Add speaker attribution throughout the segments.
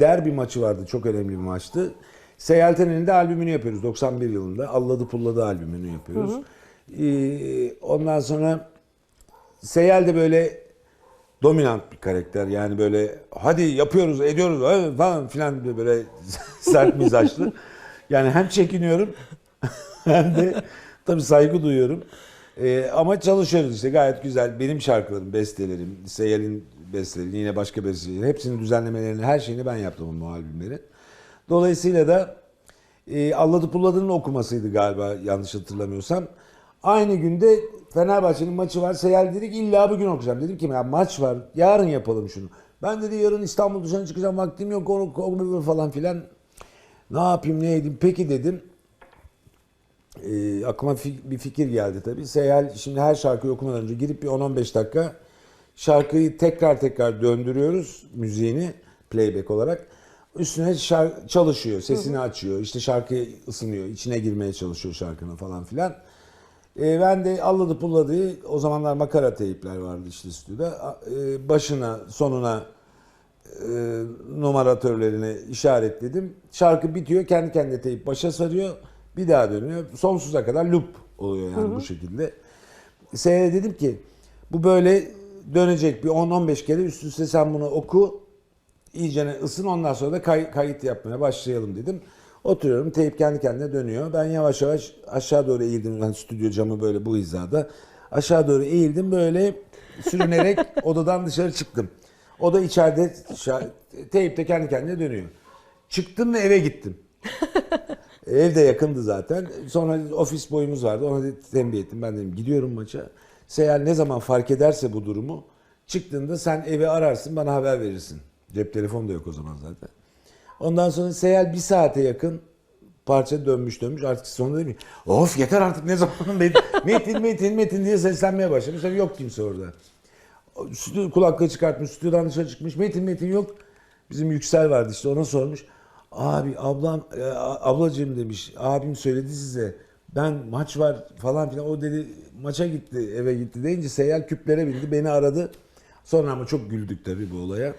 Speaker 1: derbi maçı vardı. Çok önemli bir maçtı. Seyalten'in de albümünü yapıyoruz 91 yılında. Alladı Pulladı albümünü yapıyoruz. Ee, ondan sonra Seyel de böyle dominant bir karakter. Yani böyle hadi yapıyoruz, ediyoruz falan filan böyle sert mizaçlı. Yani hem çekiniyorum hem de tabii saygı duyuyorum. Ee, ama çalışıyoruz işte gayet güzel. Benim şarkılarım, bestelerim, Seyel'in besteleri, yine başka besteleri, hepsinin düzenlemelerini, her şeyini ben yaptım bu albümlerin. Dolayısıyla da e, Alladı Pulladı'nın okumasıydı galiba yanlış hatırlamıyorsam. Aynı günde Fenerbahçe'nin maçı var. Seyel dedik illa bugün okuyacağım. Dedim ki ya maç var yarın yapalım şunu. Ben dedi yarın İstanbul dışına çıkacağım vaktim yok onu, onu falan filan. Ne yapayım ne edeyim peki dedim. E, aklıma bir fikir geldi tabii. Seyel şimdi her şarkıyı okumadan önce girip bir 10-15 dakika şarkıyı tekrar tekrar döndürüyoruz müziğini playback olarak. Üstüne şar- çalışıyor, sesini açıyor, işte şarkıyı ısınıyor, içine girmeye çalışıyor şarkının falan filan. E, ben de alladı pulladı, o zamanlar makara teyipler vardı işte stüdyoda. E, başına, sonuna e, numaratörlerini işaretledim. Şarkı bitiyor, kendi kendine teyip başa sarıyor, bir daha dönüyor. Sonsuza kadar loop oluyor yani bu şekilde. Seyre dedim ki bu böyle dönecek bir 10-15 kere üst üste sen bunu oku. İyice ısın ondan sonra da kay- kayıt yapmaya başlayalım dedim. Oturuyorum teyip kendi kendine dönüyor. Ben yavaş yavaş aşağı doğru eğildim. Yani stüdyo camı böyle bu hizada. Aşağı doğru eğildim böyle sürünerek odadan dışarı çıktım. O da içeride teyip de kendi kendine dönüyor. Çıktım ve eve gittim. Ev de yakındı zaten. Sonra ofis boyumuz vardı. Ona tembih ettim. Ben dedim gidiyorum maça. Seyal ne zaman fark ederse bu durumu çıktığında sen evi ararsın bana haber verirsin. Cep telefonu da yok o zaman zaten. Ondan sonra Seyal bir saate yakın parça dönmüş dönmüş. Artık sonunda dedim ki, of yeter artık ne zaman metin metin metin, metin diye seslenmeye başlamış. Tabii yok kimse orada. Stüdyo, kulaklığı çıkartmış, stüdyodan dışarı çıkmış. Metin Metin yok. Bizim Yüksel vardı işte ona sormuş. Abi ablam, e, ablacığım demiş. Abim söyledi size. Ben maç var falan filan. O dedi maça gitti eve gitti deyince seyyar küplere bindi. Beni aradı. Sonra ama çok güldük tabii bu olaya.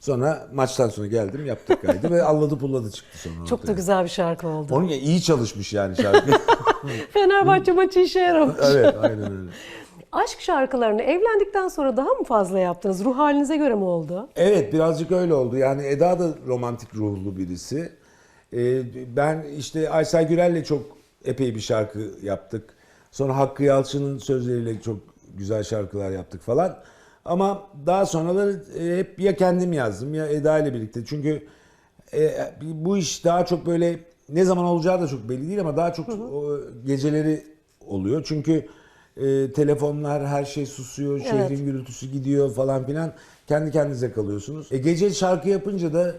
Speaker 1: Sonra maçtan sonra geldim yaptık kaydı ve alladı pulladı çıktı sonra.
Speaker 2: Çok da
Speaker 1: ortaya.
Speaker 2: güzel bir şarkı oldu.
Speaker 1: Onun ya iyi çalışmış yani şarkı.
Speaker 2: Fenerbahçe maçı işe yaramış.
Speaker 1: evet aynen öyle.
Speaker 2: Aşk şarkılarını evlendikten sonra daha mı fazla yaptınız? Ruh halinize göre mi oldu?
Speaker 1: Evet birazcık öyle oldu. Yani Eda da romantik ruhlu birisi. Ee, ben işte Aysel Gürel'le çok epey bir şarkı yaptık. Sonra Hakkı Yalçın'ın sözleriyle çok güzel şarkılar yaptık falan. Ama daha sonraları e, hep ya kendim yazdım ya Eda ile birlikte. Çünkü e, bu iş daha çok böyle ne zaman olacağı da çok belli değil ama daha çok o, geceleri oluyor. Çünkü e, telefonlar her şey susuyor, şehrin gürültüsü gidiyor falan filan. Kendi kendinize kalıyorsunuz. E, gece şarkı yapınca da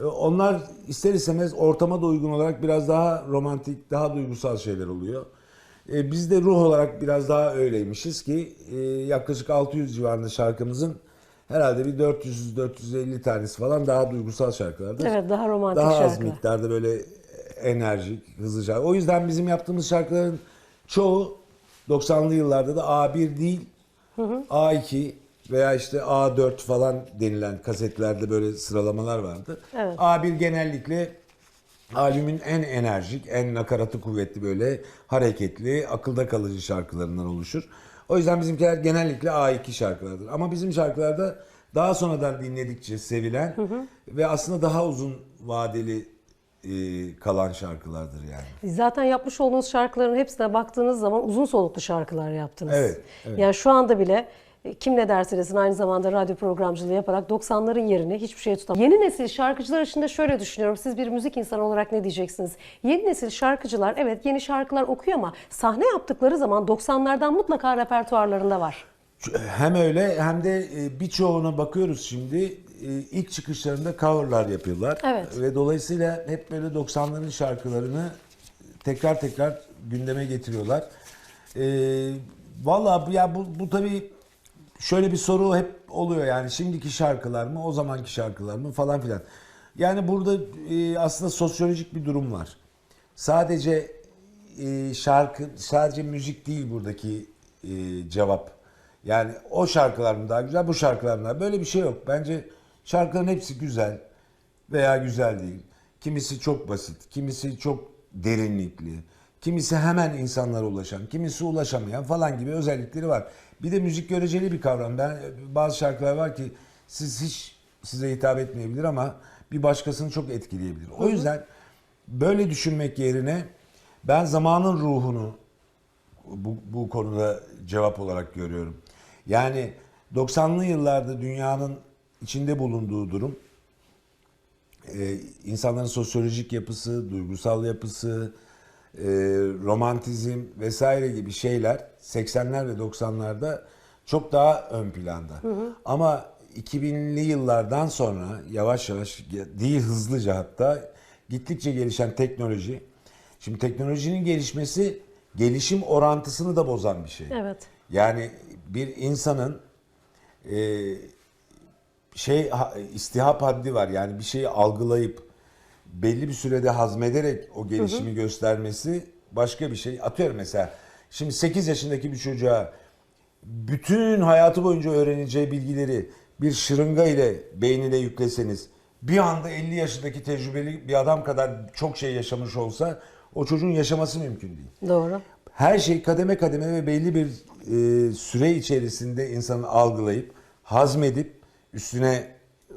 Speaker 1: e, onlar ister istemez ortama da uygun olarak biraz daha romantik, daha duygusal şeyler oluyor. E, biz de ruh olarak biraz daha öyleymişiz ki e, yaklaşık 600 civarında şarkımızın herhalde bir 400-450 tanesi falan daha duygusal şarkılardır.
Speaker 2: Evet daha romantik
Speaker 1: Daha az
Speaker 2: şarkı.
Speaker 1: miktarda böyle enerjik, hızlı şarkı. O yüzden bizim yaptığımız şarkıların çoğu 90'lı yıllarda da A1 değil, A2 veya işte A4 falan denilen kasetlerde böyle sıralamalar vardı.
Speaker 2: Evet.
Speaker 1: A1 genellikle albümün en enerjik, en nakaratı kuvvetli böyle hareketli, akılda kalıcı şarkılarından oluşur. O yüzden bizimkiler genellikle A2 şarkılardır. Ama bizim şarkılarda daha sonradan dinledikçe sevilen ve aslında daha uzun vadeli kalan şarkılardır yani.
Speaker 2: Zaten yapmış olduğunuz şarkıların hepsine baktığınız zaman uzun soluklu şarkılar yaptınız.
Speaker 1: Evet, evet.
Speaker 2: Yani şu anda bile e, kim ne derse desin aynı zamanda radyo programcılığı yaparak 90'ların yerini hiçbir şeye tutamıyor. Yeni nesil şarkıcılar için de şöyle düşünüyorum. Siz bir müzik insanı olarak ne diyeceksiniz? Yeni nesil şarkıcılar evet yeni şarkılar okuyor ama sahne yaptıkları zaman 90'lardan mutlaka repertuarlarında var.
Speaker 1: Hem öyle hem de e, birçoğuna bakıyoruz şimdi e, ilk çıkışlarında coverlar yapıyorlar.
Speaker 2: Evet.
Speaker 1: Ve dolayısıyla hep böyle 90'ların şarkılarını tekrar tekrar gündeme getiriyorlar. E, Valla ya bu, bu tabii şöyle bir soru hep oluyor yani şimdiki şarkılar mı o zamanki şarkılar mı falan filan. Yani burada e, aslında sosyolojik bir durum var. Sadece e, şarkı sadece müzik değil buradaki e, cevap. Yani o şarkılar mı daha güzel, bu şarkılar mı daha? Böyle bir şey yok. Bence şarkıların hepsi güzel. veya güzel değil. Kimisi çok basit, kimisi çok derinlikli, kimisi hemen insanlara ulaşan, kimisi ulaşamayan falan gibi özellikleri var. Bir de müzik göreceli bir kavram. Ben bazı şarkılar var ki siz hiç size hitap etmeyebilir ama bir başkasını çok etkileyebilir. O yüzden böyle düşünmek yerine ben zamanın ruhunu bu, bu konuda cevap olarak görüyorum. Yani 90'lı yıllarda dünyanın içinde bulunduğu durum e, insanların sosyolojik yapısı, duygusal yapısı, e, romantizm vesaire gibi şeyler 80'ler ve 90'larda çok daha ön planda. Ama 2000'li yıllardan sonra yavaş yavaş değil hızlıca hatta gittikçe gelişen teknoloji. Şimdi teknolojinin gelişmesi gelişim orantısını da bozan bir şey.
Speaker 2: Evet.
Speaker 1: Yani bir insanın e, şey ha- istihap haddi var. Yani bir şeyi algılayıp belli bir sürede hazmederek o gelişimi göstermesi başka bir şey. Atıyorum mesela şimdi 8 yaşındaki bir çocuğa bütün hayatı boyunca öğreneceği bilgileri bir şırınga ile beynine yükleseniz bir anda 50 yaşındaki tecrübeli bir adam kadar çok şey yaşamış olsa o çocuğun yaşaması mümkün değil.
Speaker 2: Doğru.
Speaker 1: Her şey kademe kademe ve belli bir e, süre içerisinde insanın algılayıp, hazmedip, üstüne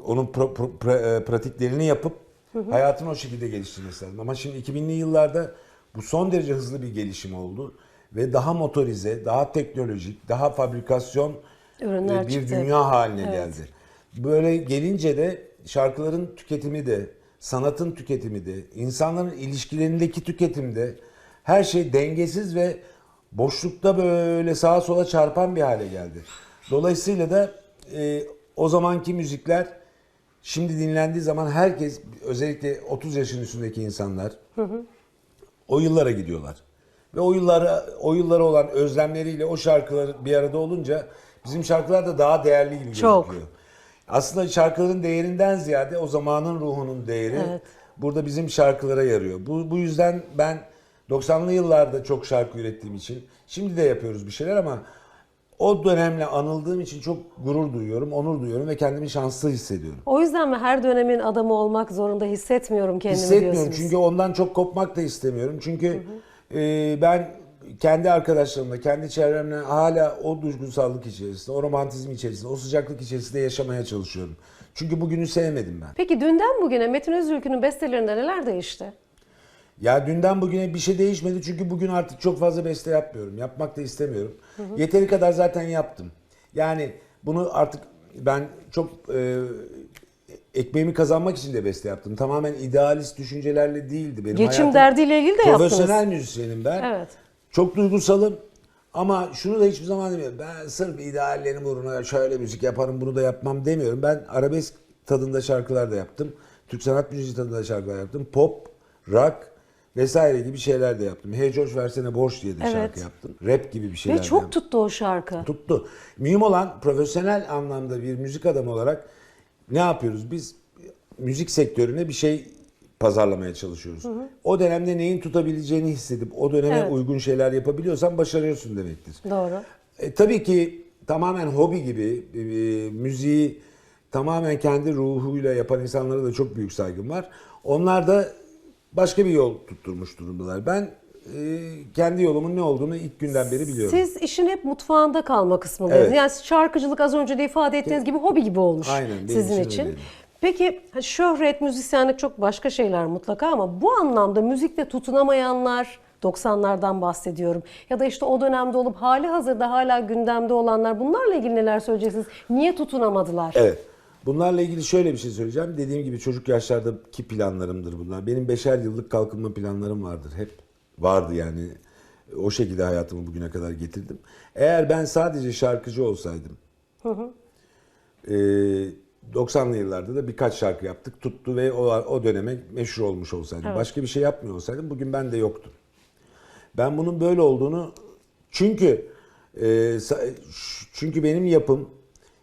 Speaker 1: onun pro- pra- e, pratiklerini yapıp hayatını o şekilde geliştirmesi lazım. Ama şimdi 2000'li yıllarda bu son derece hızlı bir gelişim oldu ve daha motorize, daha teknolojik, daha fabrikasyon
Speaker 2: Ürünler
Speaker 1: bir
Speaker 2: çıktı.
Speaker 1: dünya haline
Speaker 2: Evet.
Speaker 1: geldi. Böyle gelince de şarkıların tüketimi de, sanatın tüketimi de, insanların ilişkilerindeki tüketim de her şey dengesiz ve boşlukta böyle sağa sola çarpan bir hale geldi. Dolayısıyla da e, o zamanki müzikler şimdi dinlendiği zaman herkes özellikle 30 yaşın üstündeki insanlar o yıllara gidiyorlar. Ve o yıllara, o yıllara olan özlemleriyle o şarkılar bir arada olunca bizim şarkılar da daha değerli gibi
Speaker 2: Çok.
Speaker 1: gözüküyor. Aslında şarkıların değerinden ziyade o zamanın ruhunun değeri
Speaker 2: Evet.
Speaker 1: burada bizim şarkılara yarıyor. Bu, bu yüzden ben 90'lı yıllarda çok şarkı ürettiğim için şimdi de yapıyoruz bir şeyler ama o dönemle anıldığım için çok gurur duyuyorum, onur duyuyorum ve kendimi şanslı hissediyorum.
Speaker 2: O yüzden mi her dönemin adamı olmak zorunda hissetmiyorum kendimi
Speaker 1: Hissetmiyorum
Speaker 2: diyorsunuz?
Speaker 1: çünkü ondan çok kopmak da istemiyorum. Çünkü e, ben kendi arkadaşlarımla, kendi çevremle hala o duygusallık içerisinde, o romantizm içerisinde, o sıcaklık içerisinde yaşamaya çalışıyorum. Çünkü bugünü sevmedim ben.
Speaker 2: Peki dünden bugüne Metin Özülkü'nün bestelerinde neler değişti?
Speaker 1: Ya dünden bugüne bir şey değişmedi çünkü bugün artık çok fazla beste yapmıyorum. Yapmak da istemiyorum. Yeteri kadar zaten yaptım. Yani bunu artık ben çok e, ekmeğimi kazanmak için de beste yaptım. Tamamen idealist düşüncelerle değildi benim
Speaker 2: Geçim
Speaker 1: hayatım.
Speaker 2: derdiyle ilgili de yaptınız.
Speaker 1: Profesyonel müzisyenim ben.
Speaker 2: Evet.
Speaker 1: Çok duygusalım. Ama şunu da hiçbir zaman demiyorum. Ben sırf ideallerim uğruna şöyle müzik yaparım bunu da yapmam demiyorum. Ben arabesk tadında şarkılar da yaptım. Türk sanat müziği tadında şarkılar yaptım. Pop, rock vesaire gibi şeyler de yaptım. Hey George versene borç diye de
Speaker 2: Evet.
Speaker 1: şarkı yaptım. Rap gibi bir şeyler
Speaker 2: Ve çok
Speaker 1: yaptım.
Speaker 2: tuttu o şarkı.
Speaker 1: Tuttu. Mühim olan profesyonel anlamda bir müzik adamı olarak ne yapıyoruz? Biz müzik sektörüne bir şey pazarlamaya çalışıyoruz. O dönemde neyin tutabileceğini hissedip o döneme
Speaker 2: Evet.
Speaker 1: uygun şeyler yapabiliyorsan başarıyorsun demektir.
Speaker 2: Doğru.
Speaker 1: E, tabii ki tamamen hobi gibi e, müziği tamamen kendi ruhuyla yapan insanlara da çok büyük saygım var. Onlar da başka bir yol tutturmuş durumdalar. Ben e, kendi yolumun ne olduğunu ilk günden beri biliyorum.
Speaker 2: Siz işin hep mutfağında kalma kısmındaydınız.
Speaker 1: Evet.
Speaker 2: Yani şarkıcılık az önce de ifade ettiğiniz gibi hobi gibi olmuş
Speaker 1: Aynen, benim
Speaker 2: sizin
Speaker 1: için
Speaker 2: için. Peki şöhret, müzisyenlik çok başka şeyler mutlaka ama bu anlamda müzikte tutunamayanlar 90'lardan bahsediyorum. Ya da işte o dönemde olup hali hazırda hala gündemde olanlar bunlarla ilgili neler söyleyeceksiniz? Niye tutunamadılar?
Speaker 1: Evet. Bunlarla ilgili şöyle bir şey söyleyeceğim. Dediğim gibi çocuk yaşlardaki planlarımdır bunlar. Benim beşer yıllık kalkınma planlarım vardır hep. Vardı yani. O şekilde hayatımı bugüne kadar getirdim. Eğer ben sadece şarkıcı olsaydım, e, 90'lı yıllarda da birkaç şarkı yaptık, tuttu ve o, o döneme meşhur olmuş olsaydım. Başka bir şey yapmıyor olsaydım bugün ben de yoktum. Ben bunun böyle olduğunu çünkü e, çünkü benim yapım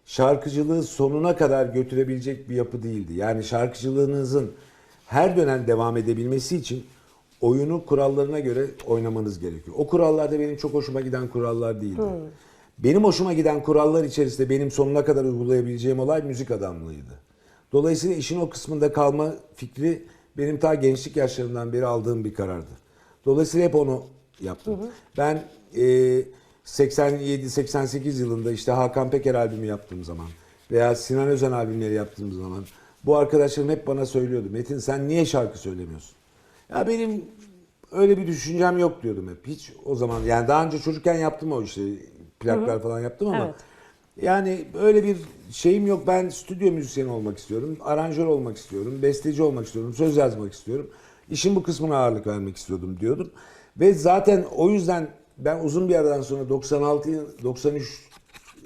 Speaker 1: şarkıcılığı sonuna kadar götürebilecek bir yapı değildi. Yani şarkıcılığınızın her dönem devam edebilmesi için oyunu kurallarına göre oynamanız gerekiyor. O kurallar da benim çok hoşuma giden kurallar değildi. Benim hoşuma giden kurallar içerisinde benim sonuna kadar uygulayabileceğim olay müzik adamlığıydı. Dolayısıyla işin o kısmında kalma fikri benim ta gençlik yaşlarımdan beri aldığım bir karardı. Dolayısıyla hep onu yaptım. Ben e, 87-88 yılında işte Hakan Peker albümü yaptığım zaman veya Sinan Özen albümleri yaptığım zaman bu arkadaşlarım hep bana söylüyordu. Metin sen niye şarkı söylemiyorsun? Ya benim öyle bir düşüncem yok diyordum hep. Hiç o zaman yani daha önce çocukken yaptım o işte plaklar falan yaptım ama
Speaker 2: Evet.
Speaker 1: yani öyle bir şeyim yok. Ben stüdyo müzisyeni olmak istiyorum. Aranjör olmak istiyorum. Besteci olmak istiyorum. Söz yazmak istiyorum. İşin bu kısmına ağırlık vermek istiyordum diyordum. Ve zaten o yüzden ben uzun bir aradan sonra 96 yıl- 93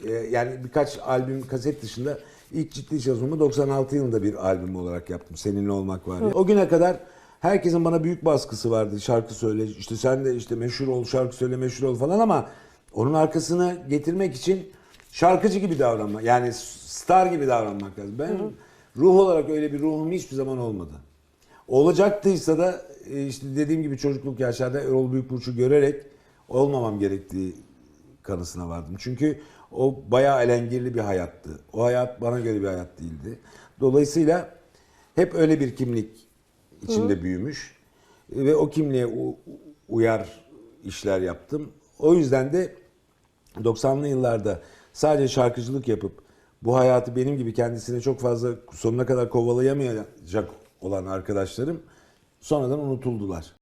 Speaker 1: e, yani birkaç albüm kaset dışında ilk ciddi çalışmamı 96 yılında bir albüm olarak yaptım. Seninle olmak var. diye. O güne kadar herkesin bana büyük baskısı vardı. Şarkı söyle işte sen de işte meşhur ol, şarkı söyle, meşhur ol falan ama onun arkasını getirmek için şarkıcı gibi davranmak yani star gibi davranmak lazım. Ben ruh olarak öyle bir ruhum hiçbir zaman olmadı. Olacaktıysa da e, işte dediğim gibi çocukluk yaşlarda Erol Büyükburç'u görerek olmamam gerektiği kanısına vardım. Çünkü o bayağı elengirli bir hayattı. O hayat bana göre bir hayat değildi. Dolayısıyla hep öyle bir kimlik içinde büyümüş ve o kimliğe uyar işler yaptım. O yüzden de 90'lı yıllarda sadece şarkıcılık yapıp bu hayatı benim gibi kendisine çok fazla sonuna kadar kovalayamayacak olan arkadaşlarım sonradan unutuldular.